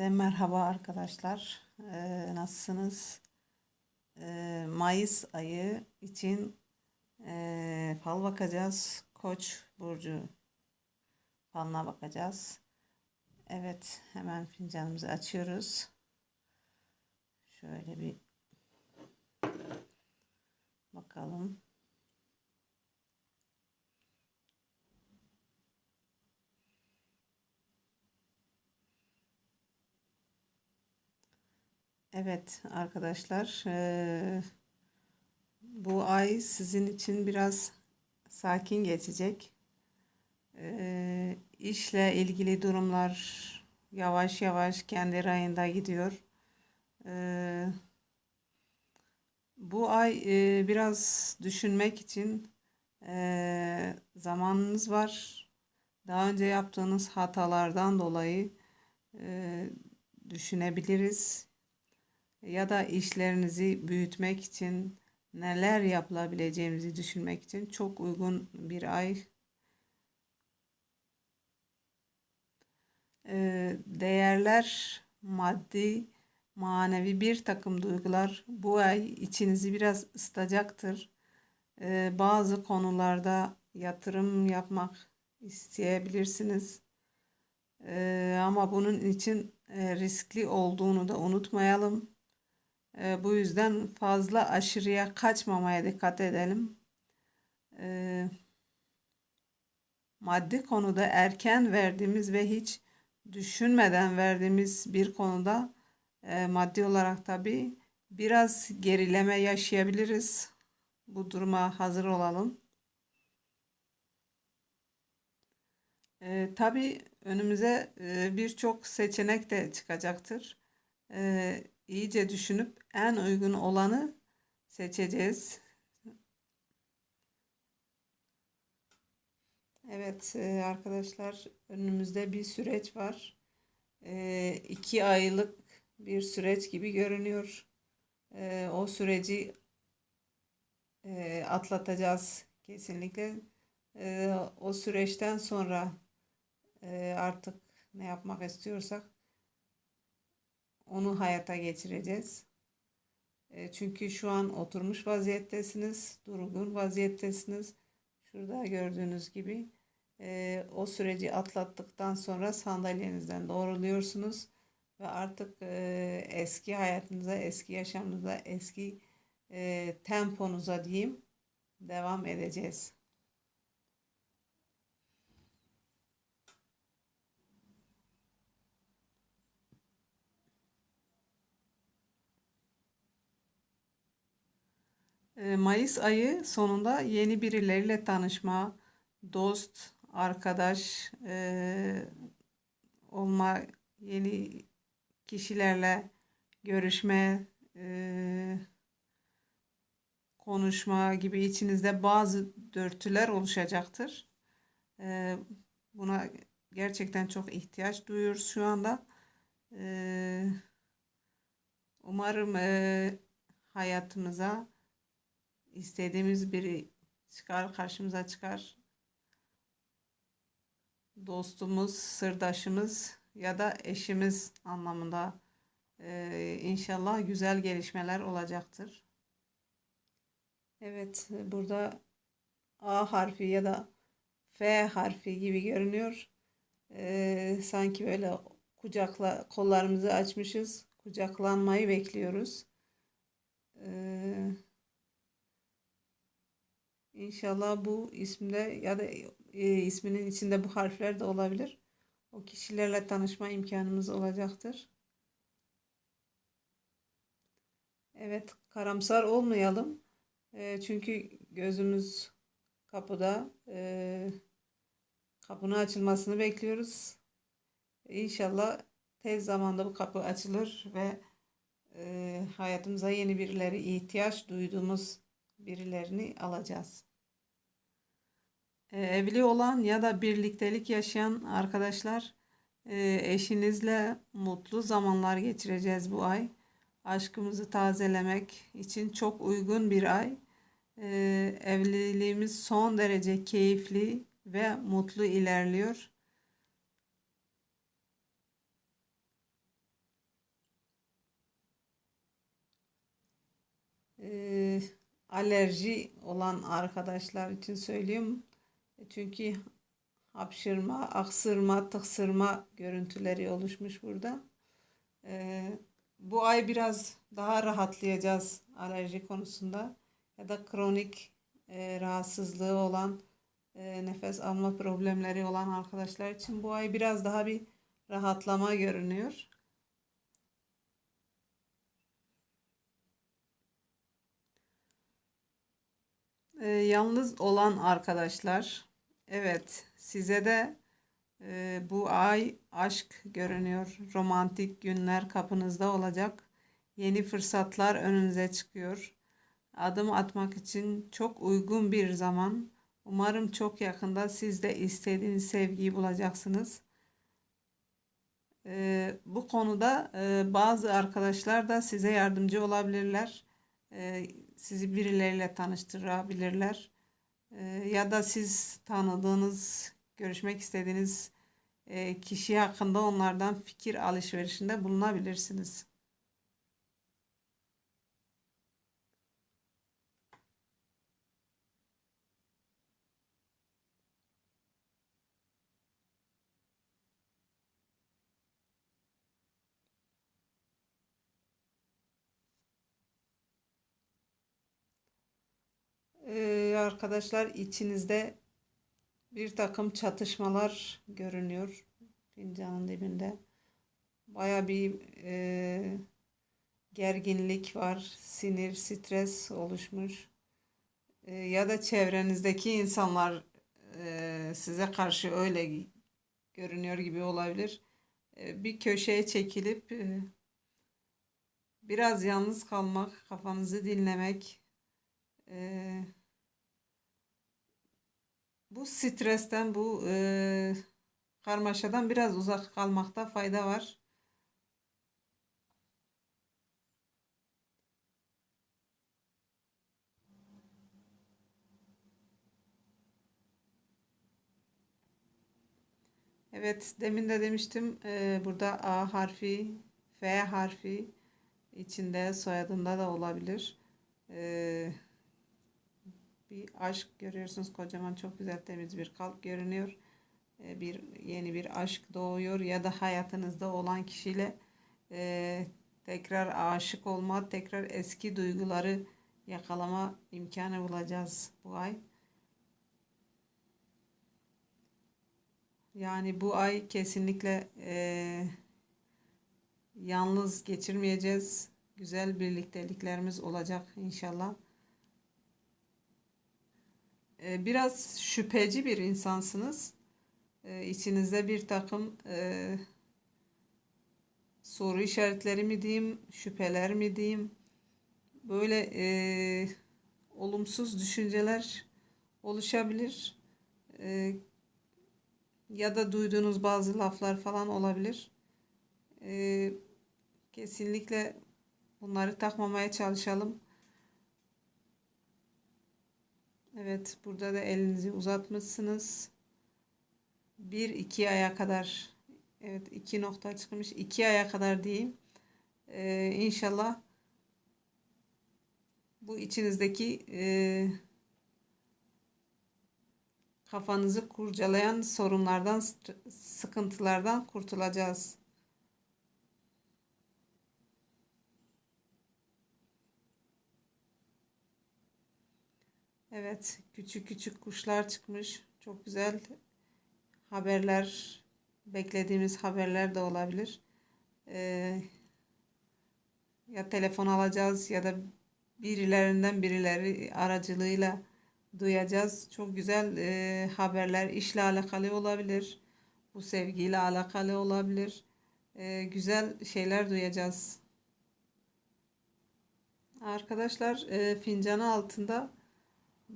Herkese merhaba arkadaşlar. Ee, nasılsınız? Ee, Mayıs ayı için ee, fal bakacağız. Koç burcu falına bakacağız. Evet, hemen fincanımızı açıyoruz. Şöyle bir bakalım. Evet arkadaşlar, eee, bu ay sizin için biraz sakin geçecek. Eee işle ilgili durumlar yavaş yavaş kendi rayında gidiyor. Eee, bu ay eee, biraz düşünmek için zamanınız var. Daha önce yaptığınız hatalardan dolayı düşünebiliriz ya da işlerinizi büyütmek için neler yapılabileceğimizi düşünmek için çok uygun bir ay. Ee, Değerler, maddi, manevi bir takım duygular bu ay içinizi biraz ısıtacaktır. Ee, Bazı konularda yatırım yapmak isteyebilirsiniz. Ee, ama bunun için e, riskli olduğunu da unutmayalım. E, bu yüzden fazla aşırıya kaçmamaya dikkat edelim. E, maddi konuda erken verdiğimiz ve hiç düşünmeden verdiğimiz bir konuda e, maddi olarak tabii biraz gerileme yaşayabiliriz. Bu duruma hazır olalım. E, tabii önümüze e, birçok seçenek de çıkacaktır. E, iyice düşünüp en uygun olanı seçeceğiz. Evet e, arkadaşlar önümüzde bir süreç var. E, iki aylık bir süreç gibi görünüyor. E, o süreci atlatacağız kesinlikle. O süreçten sonra artık ne yapmak istiyorsak onu hayata geçireceğiz. E, çünkü şu an oturmuş vaziyettesiniz, durgun vaziyettesiniz. Şurada gördüğünüz gibi e, o süreci atlattıktan sonra sandalyenizden doğruluyorsunuz ve artık e, eski hayatınıza, eski yaşamınıza, eski temponuza diyeyim devam edeceğiz. Mayıs ayı sonunda yeni birileriyle tanışma, dost, arkadaş e, olma, yeni kişilerle görüşme, e, konuşma gibi içinizde bazı dörtüler oluşacaktır. E, buna gerçekten çok ihtiyaç duyuyoruz şu anda. E, umarım e, hayatımıza istediğimiz biri çıkar, karşımıza çıkar. Dostumuz, sırdaşımız ya da eşimiz anlamında ee, inşallah güzel gelişmeler olacaktır. Evet, burada A harfi ya da F harfi gibi görünüyor. Ee, sanki böyle kucakla kollarımızı açmışız. Kucaklanmayı bekliyoruz. Ee, İnşallah bu isimde ya da e, isminin içinde bu harfler de olabilir. O kişilerle tanışma imkanımız olacaktır. Evet, karamsar olmayalım. E, çünkü gözümüz kapıda. E, kapının açılmasını bekliyoruz. İnşallah tez zamanda bu kapı açılır ve e, hayatımıza yeni birileri ihtiyaç duyduğumuz birilerini alacağız. E, evli olan ya da birliktelik yaşayan arkadaşlar e, eşinizle mutlu zamanlar geçireceğiz bu ay. Aşkımızı tazelemek için çok uygun bir ay. E, evliliğimiz son derece keyifli ve mutlu ilerliyor. Alerji olan arkadaşlar için söyleyeyim. Çünkü hapşırma, aksırma, tıksırma görüntüleri oluşmuş burada. E, bu ay biraz daha rahatlayacağız alerji konusunda ya da kronik e, rahatsızlığı olan e, nefes alma problemleri olan arkadaşlar için bu ay biraz daha bir rahatlama görünüyor. E, yalnız olan arkadaşlar, evet size de e, bu ay aşk görünüyor. Romantik günler kapınızda olacak. Yeni fırsatlar önünüze çıkıyor. Adım atmak için çok uygun bir zaman. Umarım çok yakında siz de istediğiniz sevgiyi bulacaksınız. Ee, bu konuda e, bazı arkadaşlar da size yardımcı olabilirler. Ee, sizi birileriyle tanıştırabilirler. Ee, ya da siz tanıdığınız, görüşmek istediğiniz e, kişi hakkında onlardan fikir alışverişinde bulunabilirsiniz. Ee, arkadaşlar içinizde bir takım çatışmalar görünüyor fincanın dibinde. Baya bir e, gerginlik var, sinir, stres oluşmuş. E, ya da çevrenizdeki insanlar e, size karşı öyle görünüyor gibi olabilir. E, bir köşeye çekilip e, biraz yalnız kalmak, kafanızı dinlemek, e, bu stresten, bu e, karmaşadan biraz uzak kalmakta fayda var. Evet, demin de demiştim e, burada A harfi, F harfi içinde soyadında da olabilir. E, bir aşk görüyorsunuz. Kocaman çok güzel temiz bir kalp görünüyor. E, bir yeni bir aşk doğuyor ya da hayatınızda olan kişiyle e, tekrar aşık olma, tekrar eski duyguları yakalama imkanı bulacağız bu ay. Yani bu ay kesinlikle e, yalnız geçirmeyeceğiz. Güzel birlikteliklerimiz olacak inşallah. E, biraz şüpheci bir insansınız. E, içinizde bir takım e, soru işaretleri mi diyeyim, şüpheler mi diyeyim, böyle e, olumsuz düşünceler oluşabilir. E, ya da duyduğunuz bazı laflar falan olabilir. E, kesinlikle bunları takmamaya çalışalım. Evet, burada da elinizi uzatmışsınız. Bir iki aya kadar, evet iki nokta çıkmış. iki aya kadar diyeyim. Ee, inşallah bu içinizdeki e, kafanızı kurcalayan sorunlardan, sıkıntılardan kurtulacağız. Evet, küçük küçük kuşlar çıkmış. Çok güzel haberler, beklediğimiz haberler de olabilir. Ee, ya telefon alacağız ya da birilerinden birileri aracılığıyla duyacağız. Çok güzel e, haberler işle alakalı olabilir. Bu sevgiyle alakalı olabilir. E, güzel şeyler duyacağız. Arkadaşlar e, fincanı altında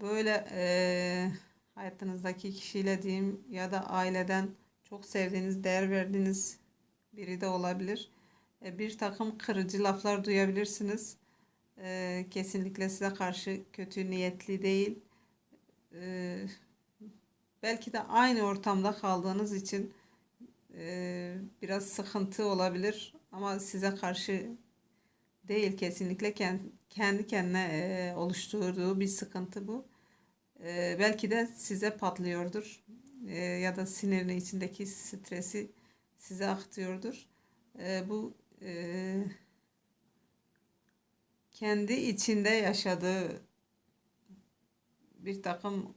böyle e, hayatınızdaki kişiyle diyeyim ya da aileden çok sevdiğiniz, değer verdiğiniz biri de olabilir. E, bir takım kırıcı laflar duyabilirsiniz. E, kesinlikle size karşı kötü niyetli değil. E, belki de aynı ortamda kaldığınız için e, biraz sıkıntı olabilir ama size karşı değil kesinlikle Ken- kendi kendine e, oluşturduğu bir sıkıntı bu. E, belki de size patlıyordur E, ya da sinirini içindeki stresi size akıtıyordur. E, bu kendi içinde yaşadığı bir takım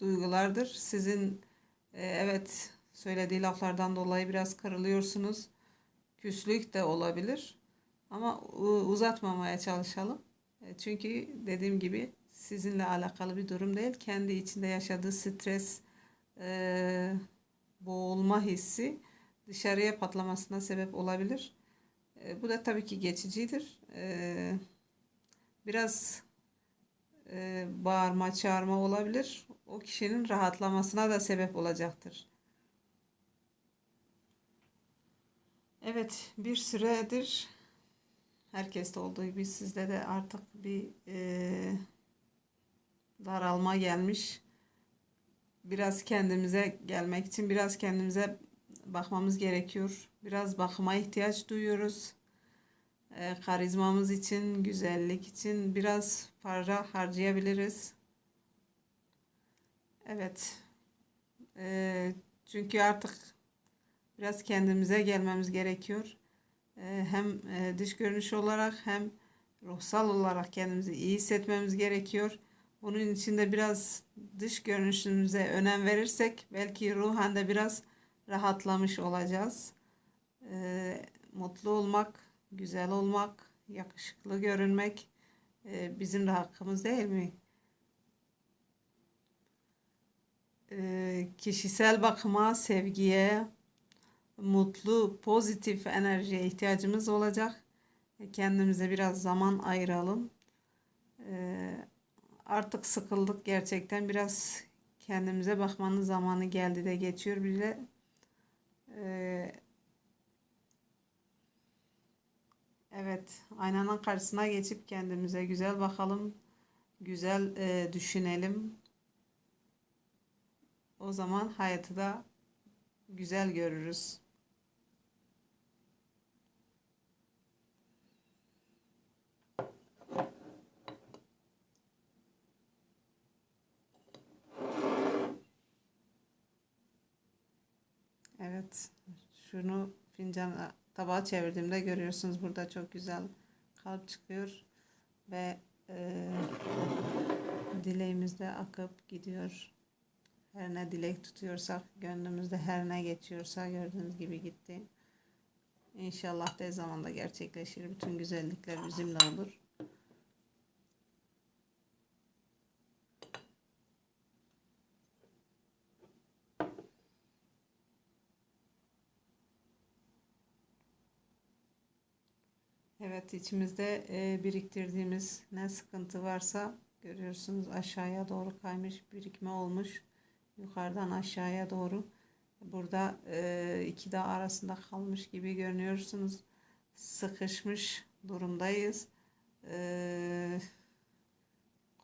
duygulardır. Sizin evet söylediği laflardan dolayı biraz kırılıyorsunuz. Küslük de olabilir. Ama uzatmamaya çalışalım. E, Çünkü dediğim gibi sizinle alakalı bir durum değil. Kendi içinde yaşadığı stres, e, boğulma hissi dışarıya patlamasına sebep olabilir. E, bu da tabii ki geçicidir. Biraz e, bağırma, çağırma olabilir. O kişinin rahatlamasına da sebep olacaktır. Evet, bir süredir herkeste olduğu gibi sizde de artık bir e, daralma gelmiş. Biraz kendimize gelmek için biraz kendimize bakmamız gerekiyor. Biraz bakıma ihtiyaç duyuyoruz. E, karizmamız için, güzellik için biraz para harcayabiliriz. Evet. E, çünkü artık biraz kendimize gelmemiz gerekiyor. E, hem e, dış görünüş olarak hem ruhsal olarak kendimizi iyi hissetmemiz gerekiyor. Bunun için de biraz dış görünüşümüze önem verirsek belki ruhen de biraz rahatlamış olacağız. E, mutlu olmak, güzel olmak, yakışıklı görünmek e, bizim de hakkımız değil mi? E, kişisel bakıma, sevgiye, mutlu, pozitif enerjiye ihtiyacımız olacak. E, Kendimize biraz zaman ayıralım. E, artık sıkıldık gerçekten. Biraz kendimize bakmanın zamanı geldi de geçiyor bile. E, evet, aynanın karşısına geçip kendimize güzel bakalım. Güzel düşünelim. O zaman hayatı da güzel görürüz. Evet, şunu fincan tabağa çevirdiğimde görüyorsunuz burada çok güzel kalp çıkıyor ve e, dileğimiz de akıp gidiyor. Her ne dilek tutuyorsak, gönlümüzde her ne geçiyorsa gördüğünüz gibi gitti. İnşallah tez zamanda gerçekleşir. Bütün güzellikler bizimle olur. Evet içimizde e, biriktirdiğimiz ne sıkıntı varsa görüyorsunuz aşağıya doğru kaymış birikme olmuş. Yukarıdan aşağıya doğru. Burada e, iki dağ arasında kalmış gibi görünüyorsunuz. Sıkışmış durumdayız. E,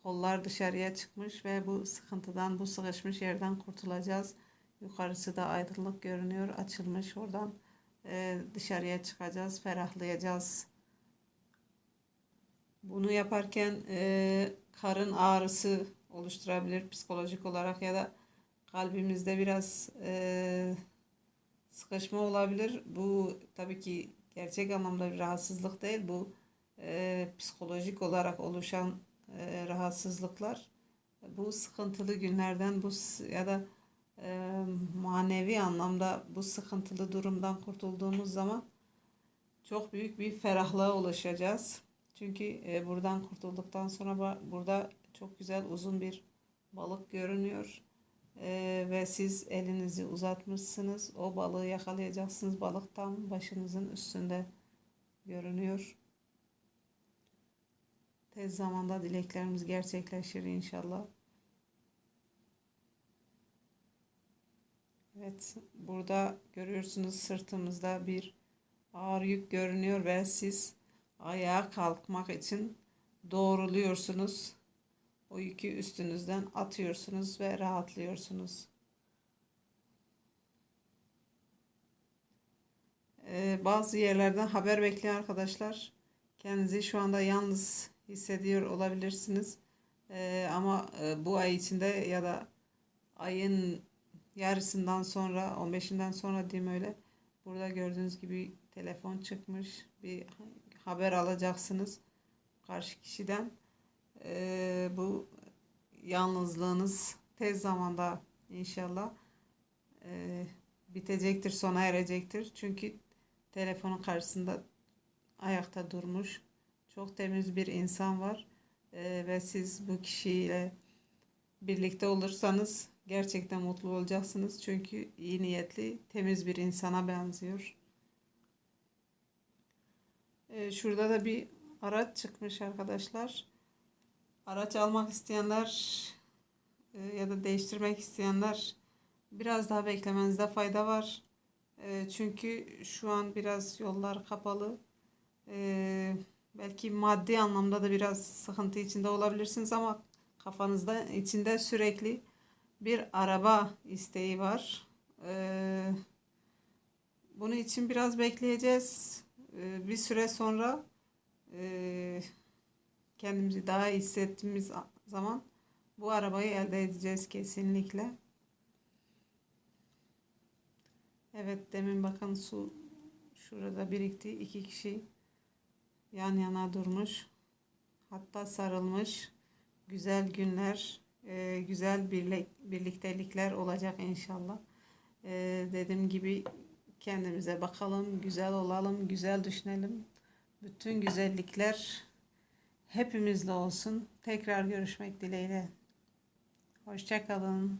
kollar dışarıya çıkmış ve bu sıkıntıdan, bu sıkışmış yerden kurtulacağız. Yukarısı da aydınlık görünüyor, açılmış. Oradan dışarıya çıkacağız, ferahlayacağız. Bunu yaparken e, karın ağrısı oluşturabilir psikolojik olarak ya da kalbimizde biraz e, sıkışma olabilir. Bu tabii ki gerçek anlamda bir rahatsızlık değil. Bu e, psikolojik olarak oluşan e, rahatsızlıklar. Bu sıkıntılı günlerden bu ya da e, manevi anlamda bu sıkıntılı durumdan kurtulduğumuz zaman çok büyük bir ferahlığa ulaşacağız. Çünkü e, buradan kurtulduktan sonra burada çok güzel uzun bir balık görünüyor. E, ve siz elinizi uzatmışsınız. O balığı yakalayacaksınız. Balık tam başınızın üstünde görünüyor. Tez zamanda dileklerimiz gerçekleşir inşallah. Evet, burada görüyorsunuz sırtımızda bir ağır yük görünüyor ve siz ayağa kalkmak için doğruluyorsunuz. O yükü üstünüzden atıyorsunuz ve rahatlıyorsunuz. Ee, bazı yerlerden haber bekleyen arkadaşlar kendinizi şu anda yalnız hissediyor olabilirsiniz. Ee, ama e, bu ay içinde ya da ayın yarısından sonra 15'inden sonra diyeyim öyle. Burada gördüğünüz gibi telefon çıkmış. Bir haber alacaksınız karşı kişiden. Ee, bu yalnızlığınız tez zamanda inşallah e, bitecektir, sona erecektir. Çünkü telefonun karşısında ayakta durmuş çok temiz bir insan var. Ee, ve siz bu kişiyle birlikte olursanız gerçekten mutlu olacaksınız. Çünkü iyi niyetli, temiz bir insana benziyor. Ee, şurada da bir araç çıkmış arkadaşlar. Araç almak isteyenler e, ya da değiştirmek isteyenler biraz daha beklemenizde fayda var. E, çünkü şu an biraz yollar kapalı. E, belki maddi anlamda da biraz sıkıntı içinde olabilirsiniz ama kafanızda içinde sürekli bir araba isteği var. E, bunun için biraz bekleyeceğiz. E, bir süre sonra e, kendimizi daha iyi hissettiğimiz zaman bu arabayı elde edeceğiz kesinlikle. Evet demin bakın su şurada birikti. iki kişi yan yana durmuş. Hatta sarılmış. Güzel günler, e, güzel birlik, birliktelikler olacak inşallah. E, dediğim gibi kendimize bakalım, güzel olalım, güzel düşünelim. Bütün güzellikler hepimizle olsun. Tekrar görüşmek dileğiyle. Hoşçakalın.